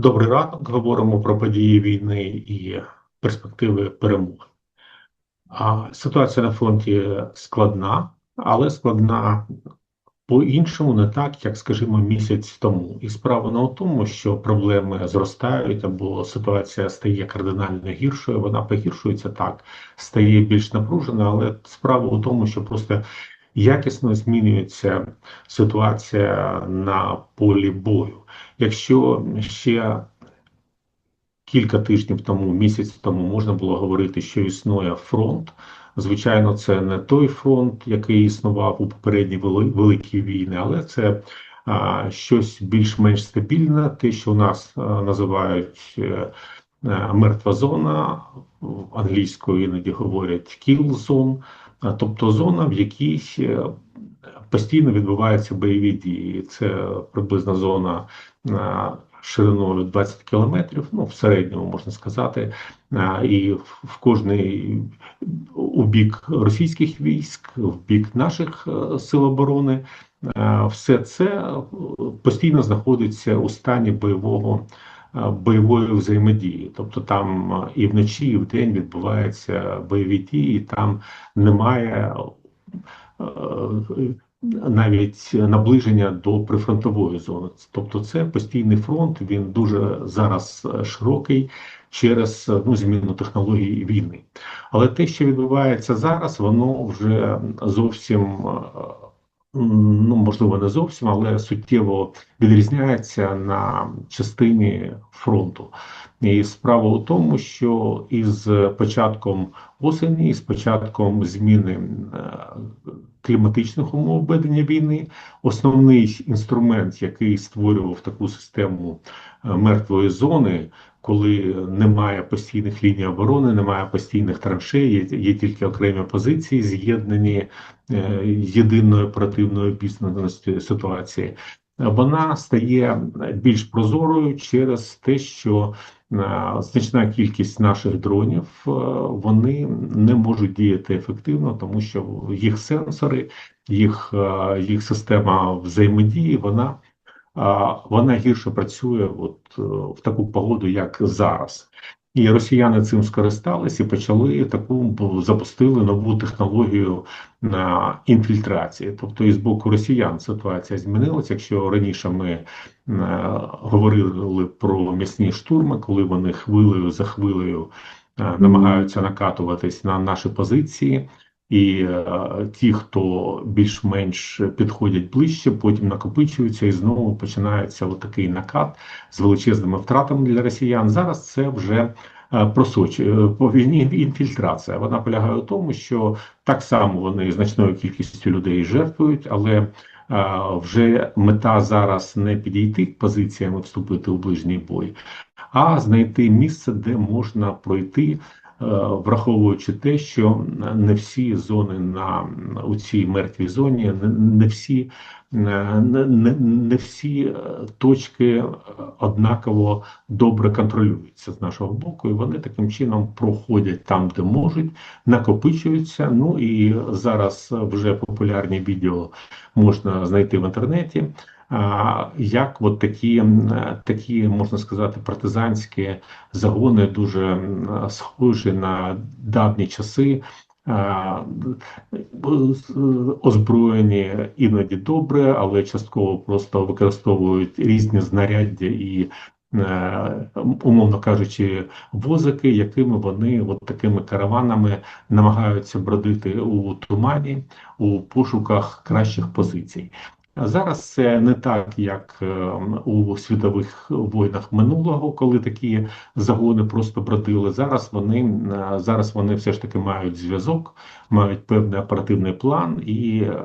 Добрий ранок. Говоримо про події війни і перспективи перемоги. Ситуація на фронті складна, але складна по-іншому, не так, як, скажімо, місяць тому. І справа не у тому, що проблеми зростають або ситуація стає кардинально гіршою. Вона погіршується так, стає більш напружена, але справа у тому, що просто якісно змінюється ситуація на полі бою. Якщо ще кілька тижнів тому, місяць тому можна було говорити, що існує фронт. Звичайно, це не той фронт, який існував у попередній великій війни, але це а, щось більш-менш стабільне, те, що у нас а, називають е, е, мертва зона, англійською іноді говорять zone, тобто зона, в якій е, постійно відбуваються бойові дії. Це приблизна зона шириною 20 кілометрів, ну в середньому можна сказати, і в кожний у бік російських військ, в бік наших е, сил оборони, все це постійно знаходиться у стані бойового. Бойової взаємодії, тобто там і вночі, і вдень відбуваються бойові дії, там немає е, навіть наближення до прифронтової зони. Тобто, це постійний фронт. Він дуже зараз широкий через ну, зміну технології війни. Але те, що відбувається зараз, воно вже зовсім. Ну, можливо, не зовсім, але суттєво відрізняється на частині фронту. І справа у тому, що із початком осені, з початком зміни е, кліматичних умов ведення війни, основний інструмент, який створював таку систему е, мертвої зони, коли немає постійних ліній оборони, немає постійних траншей, є, є тільки окремі позиції, з'єднані е, єдиною оперативною обізнаністю ситуації. Вона стає більш прозорою через те, що значна кількість наших дронів е, вони не можуть діяти ефективно, тому що їх сенсори, їх е, їх система взаємодії, вона вона гірше працює от е, в таку погоду, як зараз. І росіяни цим скористалися і почали таку запустили нову технологію на інфільтрації. Тобто, і з боку росіян ситуація змінилася. Якщо раніше ми е, говорили про м'ясні штурми, коли вони хвилею за хвилею е, намагаються накатуватись на наші позиції. І е, ті, хто більш-менш підходять ближче, потім накопичуються і знову починається отакий накат з величезними втратами для росіян. Зараз це вже е, просочує по війні інфільтрація. Вона полягає у тому, що так само вони значною кількістю людей жертвують, але е, вже мета зараз не підійти к позиціям вступити у ближній бой, а знайти місце, де можна пройти. Е, враховуючи те, що не всі зони на у цій мертвій зоні, не всі не, не, не всі е, точки однаково добре контролюються з нашого боку, і вони таким чином проходять там, де можуть, накопичуються. Ну і зараз вже популярні відео можна знайти в інтернеті як от такі, такі можна сказати, партизанські загони дуже схожі на давні часи. Озброєні іноді добре, але частково просто використовують різні знаряддя і, е, умовно кажучи, возики, якими вони от такими караванами намагаються бродити у тумані у пошуках кращих позицій. Зараз це не так, як е, у світових воїнах минулого, коли такі загони просто бродили. Зараз вони е, зараз вони все ж таки мають зв'язок, мають певний оперативний план, і е,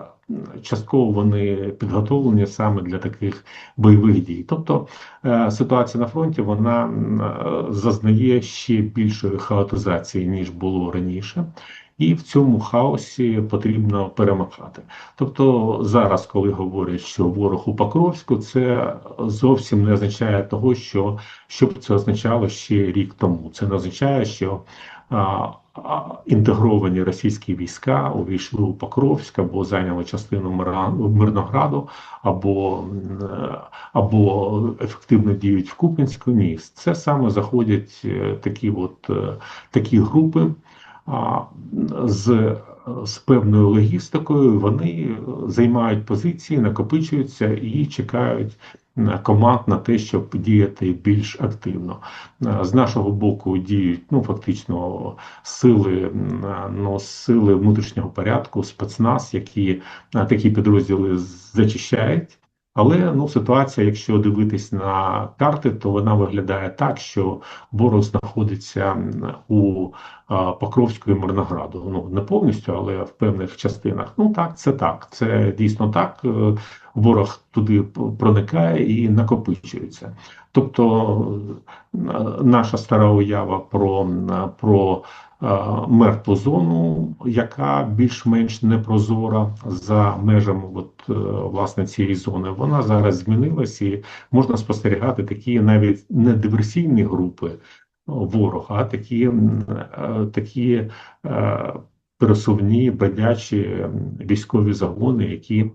частково вони підготовлені саме для таких бойових дій. Тобто ситуація на фронті вона зазнає ще більшої хаотизації ніж було раніше і в цьому хаосі потрібно перемагати. Тобто, зараз, коли говорять, що ворог у Покровську, це зовсім не означає того, що що це означало ще рік тому. Це не означає, що інтегровані російські війська увійшли у Покровськ або зайняли частину Мирнограду, або або ефективно діють в Куп'янську. Ні, це саме заходять е, такі от е, такі групи з з певною логістикою. Вони займають позиції, накопичуються і чекають команд на те, щоб діяти більш активно. З нашого боку діють ну фактично сили ну, сили внутрішнього порядку, спецназ, які такі підрозділи зачищають. Але ну ситуація, якщо дивитись на карти, то вона виглядає так, що ворог знаходиться у Покровську і Мирнограду. Ну не повністю, але в певних частинах. Ну так, це так. Це дійсно так. Е, ворог туди проникає і накопичується. Тобто е, наша стара уява про, про мертву зону, яка більш-менш непрозора за межами от, е, власне цієї зони. Вона зараз змінилась і можна спостерігати такі навіть не диверсійні групи ворога, такі е, такі е, пересувні бадячі військові загони, які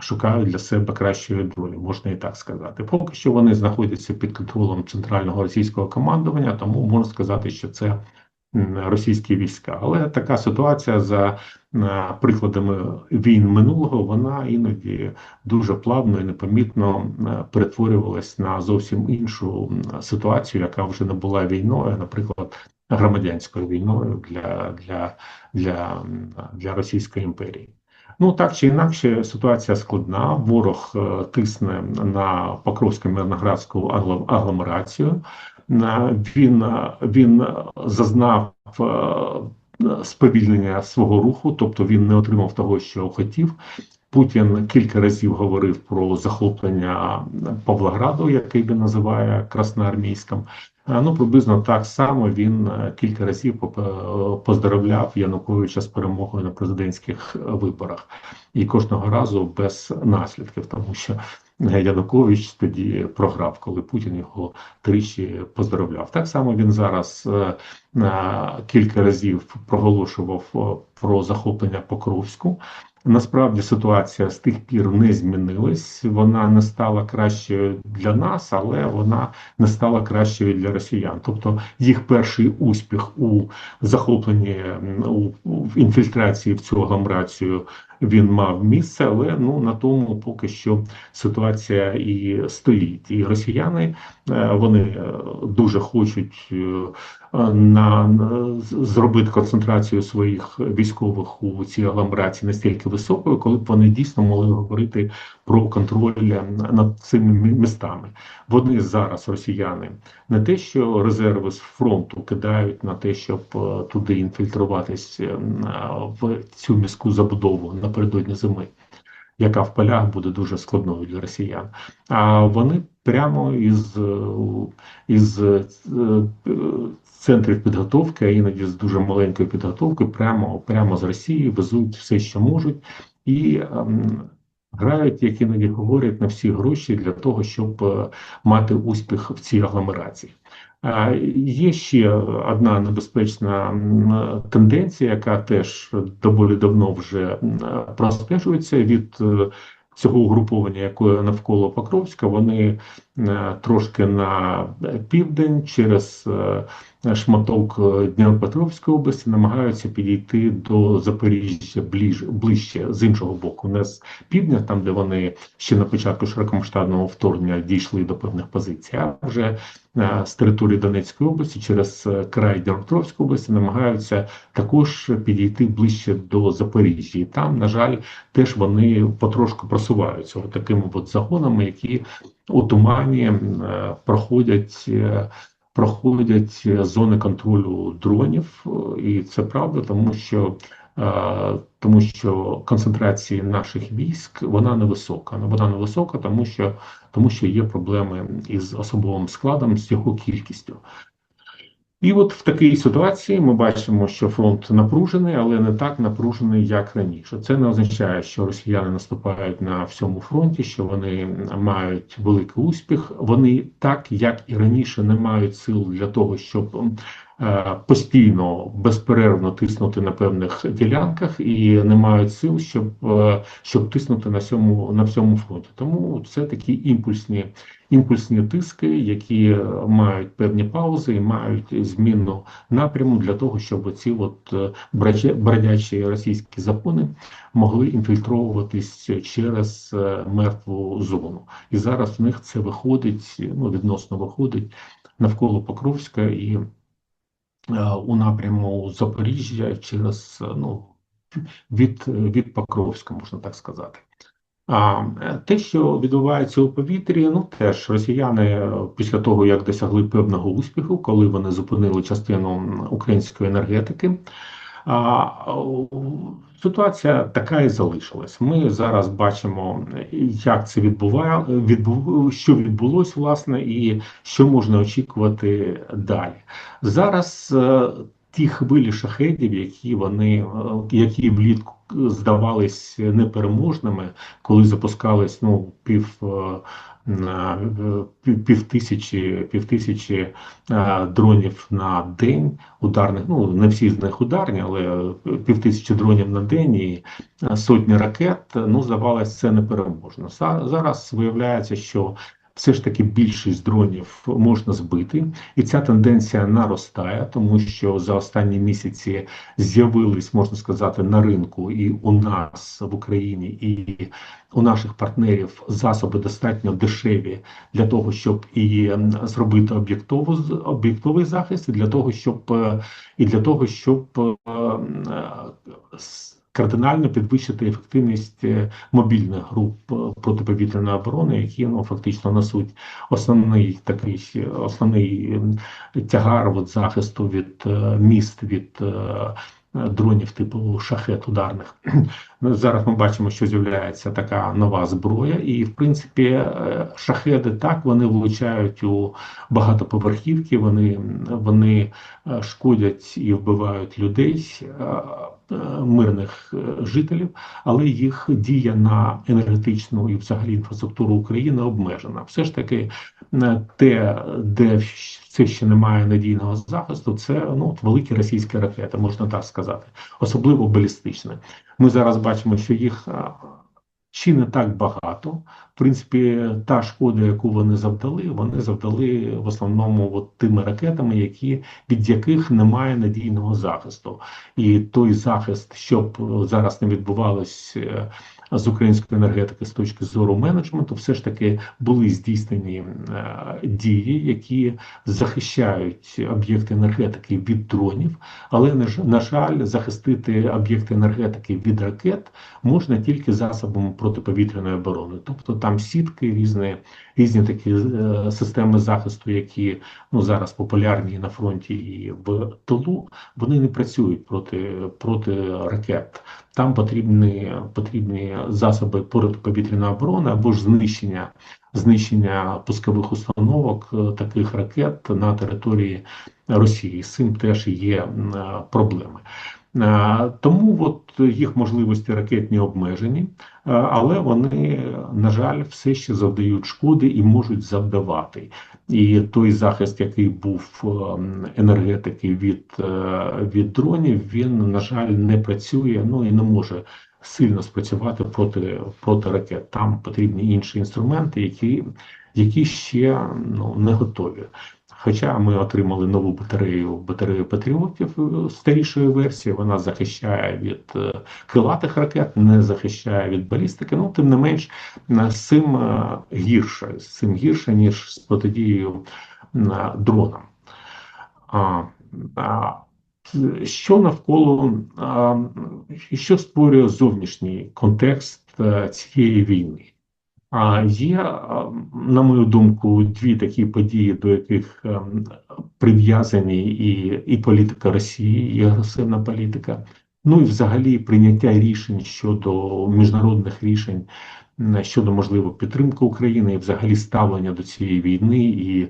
Шукають для себе кращої долі, можна і так сказати. Поки що вони знаходяться під контролем центрального російського командування, тому можна сказати, що це російські війська. Але така ситуація за е, прикладами війн минулого, вона іноді дуже плавно і непомітно е, перетворювалась на зовсім іншу ситуацію, яка вже не була війною, наприклад, громадянською війною для, для, для, для Російської імперії. Ну так чи інакше, ситуація складна. Ворог е, тисне на Покровську мирноградську агломерацію. Він він зазнав е, сповільнення свого руху, тобто він не отримав того, що хотів. Путін кілька разів говорив про захоплення Павлограду, який він називає Красноармійським. Ну приблизно так само він е, кілька разів поздоровляв Януковича з перемогою на президентських виборах, і кожного разу без наслідків, тому що Янукович тоді програв, коли Путін його тричі поздоровляв. Так само він зараз е, кілька разів проголошував е, про захоплення Покровську. Насправді ситуація з тих пір не змінилась. Вона не стала кращою для нас, але вона не стала кращою для росіян. Тобто їх перший успіх у захопленні у, в інфільтрації в цю агломерацію він мав місце, але ну на тому поки що ситуація і стоїть. І росіяни е, вони е, дуже хочуть е, на, на зробити концентрацію своїх військових у цій агломерації настільки високою, коли б вони дійсно могли говорити про контроль над цими містами. Вони зараз росіяни не те, що резерви з фронту кидають на те, щоб туди інфільтруватись в цю міську забудову напередодні зими, яка в полях буде дуже складною для росіян. А вони прямо із із е, центрів підготовки, а іноді з дуже маленькою підготовкою, прямо прямо з Росії везуть все, що можуть, і ем, грають, як іноді говорять, на всі гроші для того, щоб е, мати успіх в цій агломерації. Є ще одна небезпечна тенденція, яка теж доволі давно вже простежується від е, цього угруповання, яке навколо Покровська. Вони е, трошки на південь через шматок е, Дніпропетровської області намагаються підійти до Запоріжжя ближ, ближче з іншого боку, не з півдня, там де вони ще на початку широкомасштабного вторгнення дійшли до певних позицій, а вже з території Донецької області через е, край Дніпропетровської області намагаються також підійти ближче до Запоріжжя. І там, на жаль, теж вони потрошку просуваються такими от загонами, які у тумані проходять проходять е, зони контролю дронів, е, і це правда, тому що е, тому що концентрація наших військ вона невисока. Вона невисока, тому що тому що є проблеми із особовим складом, з його кількістю. І от в такій ситуації ми бачимо, що фронт напружений, але не так напружений, як раніше. Це не означає, що росіяни наступають на всьому фронті, що вони мають великий успіх. Вони так як і раніше не мають сил для того, щоб е, постійно безперервно тиснути на певних ділянках і не мають сил, щоб е, щоб тиснути на всьому на всьому фронті. Тому це такі імпульсні імпульсні тиски, які мають певні паузи і мають змінну напряму для того, щоб ці от бродячі російські закони могли інфільтровуватись через мертву зону. І зараз в них це виходить, ну відносно виходить навколо Покровська і е, у напряму Запоріжжя через ну від, від Покровська, можна так сказати. А те, що відбувається у повітрі, ну теж росіяни після того, як досягли певного успіху, коли вони зупинили частину української енергетики. А ситуація така і залишилась. Ми зараз бачимо, як це відбуває, відбув, що відбулось, власне, і що можна очікувати далі. Зараз е, ті хвилі шахедів, які вони е, які влітку здавались непереможними, коли запускались ну пів. Е, півтисячі півтисячі дронів на день ударних. Ну не всі з них ударні, але півтисячі дронів на день і сотні ракет. Ну здавалось, це непереможно. Зараз виявляється, що все ж таки більшість дронів можна збити, і ця тенденція наростає, тому що за останні місяці з'явились, можна сказати, на ринку і у нас в Україні, і у наших партнерів засоби достатньо дешеві для того, щоб і зробити об'єктову об'єктовий захист, і для того, щоб і для того, щоб е, кардинально підвищити ефективність е, мобільних груп е, протиповітряної оборони, які ну фактично несуть основний такий основний тягар от захисту від е, міст від дронів типу шахет ударних. Зараз ми бачимо, що з'являється така нова зброя, і в принципі е, шахеди так вони влучають у багатоповерхівки, вони вони е, шкодять і вбивають людей, е, мирних жителів, але їх дія на енергетичну і взагалі інфраструктуру України обмежена. Все ж таки, те, де це ще немає надійного захисту, це ну великі російські ракети, можна так сказати, особливо балістичні. Ми зараз бачимо, що їх чи не так багато. В принципі, та шкода, яку вони завдали, вони завдали в основному от тими ракетами, які від яких немає надійного захисту, і той захист, щоб зараз не відбувалось е, з української енергетики з точки зору менеджменту, все ж таки були здійснені е, дії, які захищають об'єкти енергетики від дронів, але на жаль, захистити об'єкти енергетики від ракет можна тільки засобами протиповітряної оборони, тобто там сітки різні різні такі е, системи захисту, які ну зараз популярні на фронті і в тилу, вони не працюють проти проти ракет. Там потрібні потрібні засоби протиповітряної оборони або ж знищення знищення пускових установок е, таких ракет на території Росії. З цим теж є е, проблеми. Е, тому от їх можливості ракетні обмежені, е, але вони, на жаль, все ще завдають шкоди і можуть завдавати. І той захист, який був е, енергетики від від дронів, він на жаль не працює. Ну і не може сильно спрацювати проти проти ракет. Там потрібні інші інструменти, які які ще ну не готові. Хоча ми отримали нову батарею батарею патріотів е, старішої версії, вона захищає від е, крилатих ракет, не захищає від балістики. Ну тим не менш з цим е, гірше, з цим гірше ніж з протидією дронам. Що навколо що створює зовнішній контекст цієї війни? А є, на мою думку, дві такі події, до яких ем, прив'язані і і політика Росії, і агресивна політика, ну і взагалі прийняття рішень щодо міжнародних рішень щодо можливо підтримки України, і взагалі ставлення до цієї війни і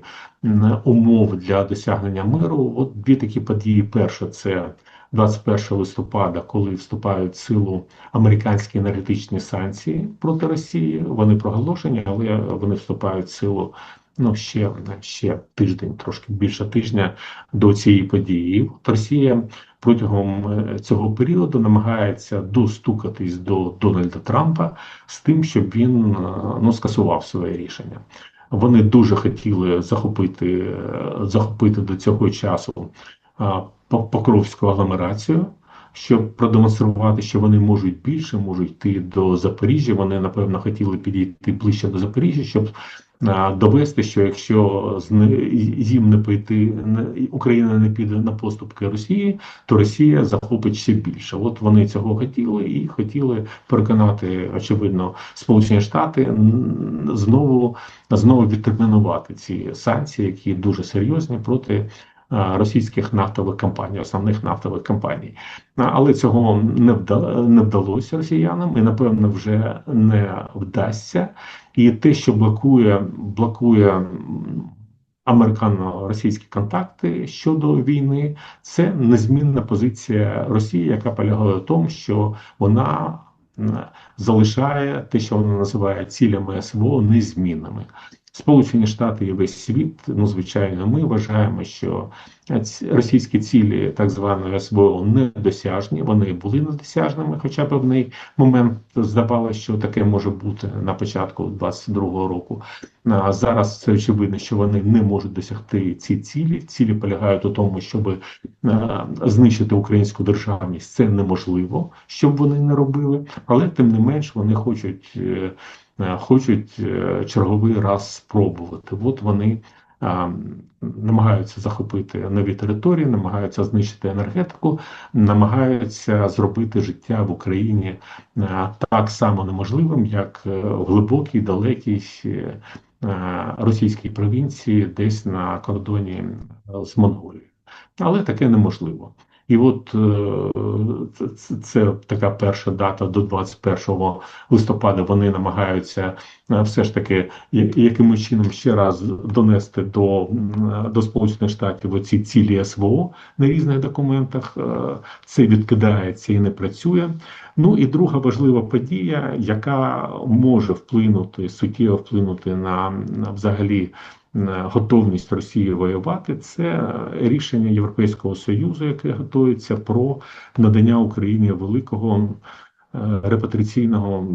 умов для досягнення миру. От дві такі події: перша це 21 листопада, коли вступають в силу американські енергетичні санкції проти Росії, вони проголошені, але вони вступають в силу ну ще ще тиждень, трошки більше тижня до цієї події. От Росія протягом е, цього періоду намагається достукатись до Дональда Трампа з тим, щоб він е, ну скасував своє рішення. Вони дуже хотіли захопити е, захопити до цього часу Покровську агломерацію щоб продемонструвати, що вони можуть більше, можуть йти до Запоріжжя. Вони напевно хотіли підійти ближче до Запоріжжя, щоб довести, що якщо їм не пойти, Україна не піде на поступки Росії, то Росія захопить ще більше. От вони цього хотіли і хотіли переконати, очевидно, Сполучені Штати знову знову відтермінувати ці санкції, які дуже серйозні проти російських нафтових компаній, основних нафтових компаній. Але цього не не вдалося росіянам і, напевно, вже не вдасться. І те, що блокує, блокує американо-російські контакти щодо війни, це незмінна позиція Росії, яка полягає в тому, що вона залишає те, що вона називає цілями СВО, незмінними. Сполучені Штати і весь світ, ну звичайно, ми вважаємо, що російські цілі так званої СВО недосяжні. Вони були недосяжними, хоча б певний момент здавалося, що таке може бути на початку 22-го року. А зараз це очевидно, що вони не можуть досягти ці цілі. Цілі полягають у тому, щоб знищити українську державність. Це неможливо, щоб вони не робили, але тим не менш вони хочуть. Е, хочуть е, черговий раз спробувати. От вони е, намагаються захопити нові території, намагаються знищити енергетику, намагаються зробити життя в Україні так само неможливим, як в глибокій, далекій російській провінції, десь на кордоні з Монголією. Але таке неможливо. І от е, це така перша дата до 21 листопада. Вони намагаються е, все ж таки якимось чином ще раз донести до до Сполучених Штатів оці цілі СВО на різних документах. Е, це відкидається і не працює. Ну і друга важлива подія, яка може вплинути суттєво вплинути на, на взагалі готовність Росії воювати, це рішення Європейського союзу, яке готується про надання Україні великого е, репатриційного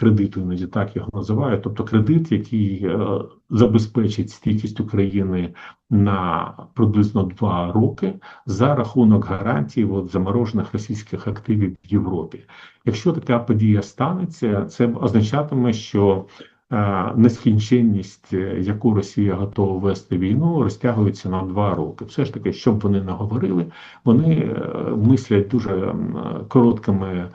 кредиту, іноді так його називають. Тобто кредит, який е, забезпечить стійкість України на приблизно два роки за рахунок гарантій от, заморожених російських активів в Європі. Якщо така подія станеться, це означатиме, що нескінченність, е, яку Росія готова вести війну, розтягується на два роки. Все ж таки, щоб вони не говорили, вони е, мислять дуже короткими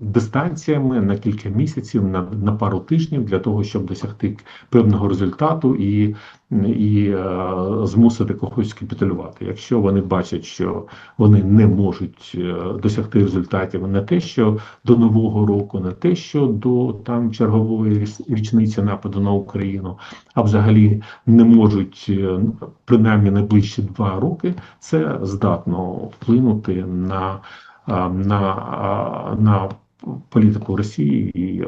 дистанціями на кілька місяців, на на пару тижнів для того, щоб досягти певного результату і і е, змусити когось капітулювати. Якщо вони бачать, що вони не можуть е, досягти результатів, не те, що до нового року, не те, що до там чергової річниці нападу на Україну, а взагалі не можуть е, принаймні найближчі два роки, це здатно вплинути на на, на політику Росії і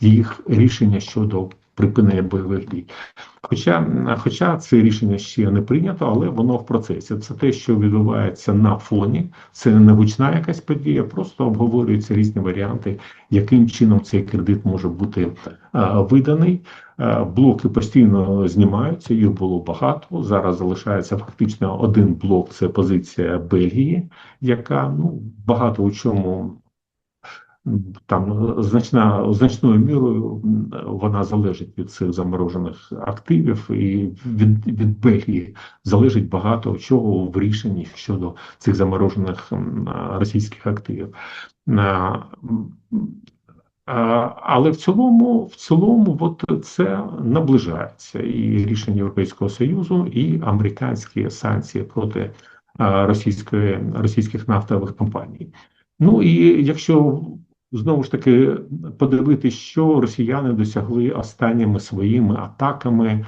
їх рішення щодо припинення бойових дій. Хоча хоча це рішення ще не прийнято, але воно в процесі. Це те, що відбувається на фоні, це не гучна якась подія, просто обговорюються різні варіанти, яким чином цей кредит може бути а, виданий. А, блоки постійно знімаються, їх було багато. Зараз залишається фактично один блок це позиція Бельгії, яка ну багато у чому там значна значною мірою вона залежить від цих заморожених активів, і від від Бельгії залежить багато чого в рішенні щодо цих заморожених російських активів. Але в цілому, в цілому, от це наближається і рішення Європейського союзу, і американські санкції проти російської російських нафтових компаній. Ну і якщо знову ж таки подивитися, що росіяни досягли останніми своїми атаками,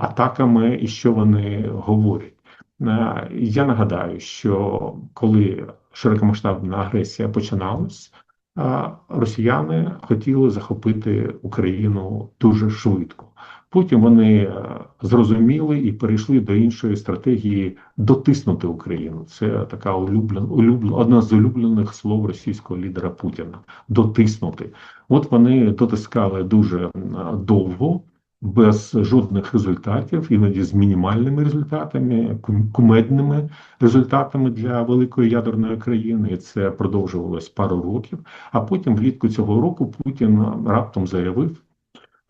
атаками і що вони говорять. Е, я нагадаю, що коли широкомасштабна агресія починалась, е, росіяни хотіли захопити Україну дуже швидко. Потім вони е, зрозуміли і перейшли до іншої стратегії дотиснути Україну. Це така улюблена, улюблена одна з улюблених слов російського лідера Путіна дотиснути. От вони дотискали дуже довго. Без жодних результатів, іноді з мінімальними результатами, кумедними результатами для великої ядерної країни. І це продовжувалось пару років. А потім, влітку цього року, Путін раптом заявив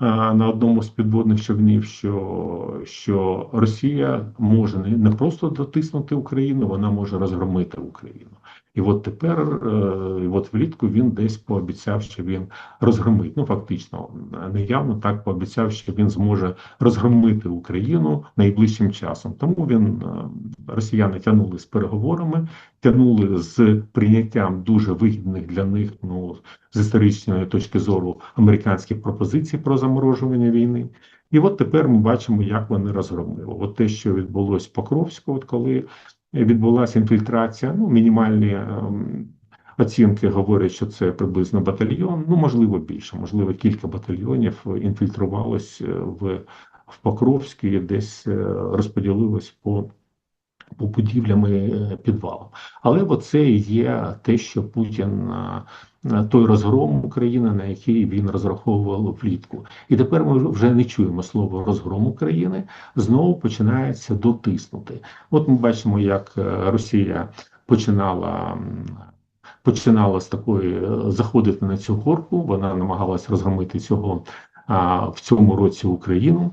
на одному з підводних човнів, що, що Росія може не, не просто дотиснути Україну, вона може розгромити Україну. І от тепер, е, і от влітку він десь пообіцяв, що він розгромить. Ну фактично, неявно так пообіцяв, що він зможе розгромити Україну найближчим часом. Тому він е, росіяни тягнули з переговорами, тягнули з прийняттям дуже вигідних для них, ну з історичної точки зору американських пропозицій про заморожування війни. І от тепер ми бачимо, як вони розгромили. От те, що відбулось в Покровську, от коли відбулася інфільтрація, ну мінімальні ем, оцінки говорять, що це приблизно батальйон, ну можливо більше, можливо, кілька батальйонів інфільтрувалось е, в, в Покровській, десь е, розподілилось по по будівлям і е, підвалам. Але оце і є те, що Путін е, е, той розгром України, на який він розраховував влітку. І тепер ми вже не чуємо слово розгром України, знову починається дотиснути. От ми бачимо, як Росія починала. Починала з такої заходити на цю горку, вона намагалась розгромити цього в цьому році Україну,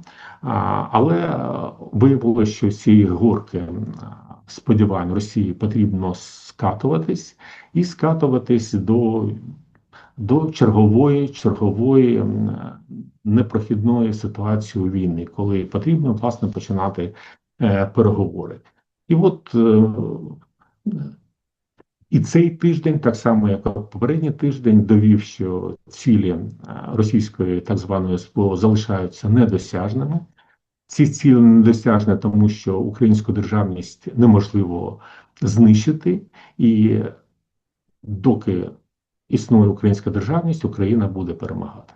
але е, виявилося, що цієї горки сподівань Росії потрібно скатуватись і скатуватись до, до чергової чергової непрохідної ситуації у війни, коли потрібно власне починати е, переговори. І от е, і цей тиждень, так само як і попередній тиждень, довів, що цілі е, російської так званої СПО залишаються недосяжними. Ці цілі недосяжні, тому що українську державність неможливо знищити, і доки існує українська державність, Україна буде перемагати.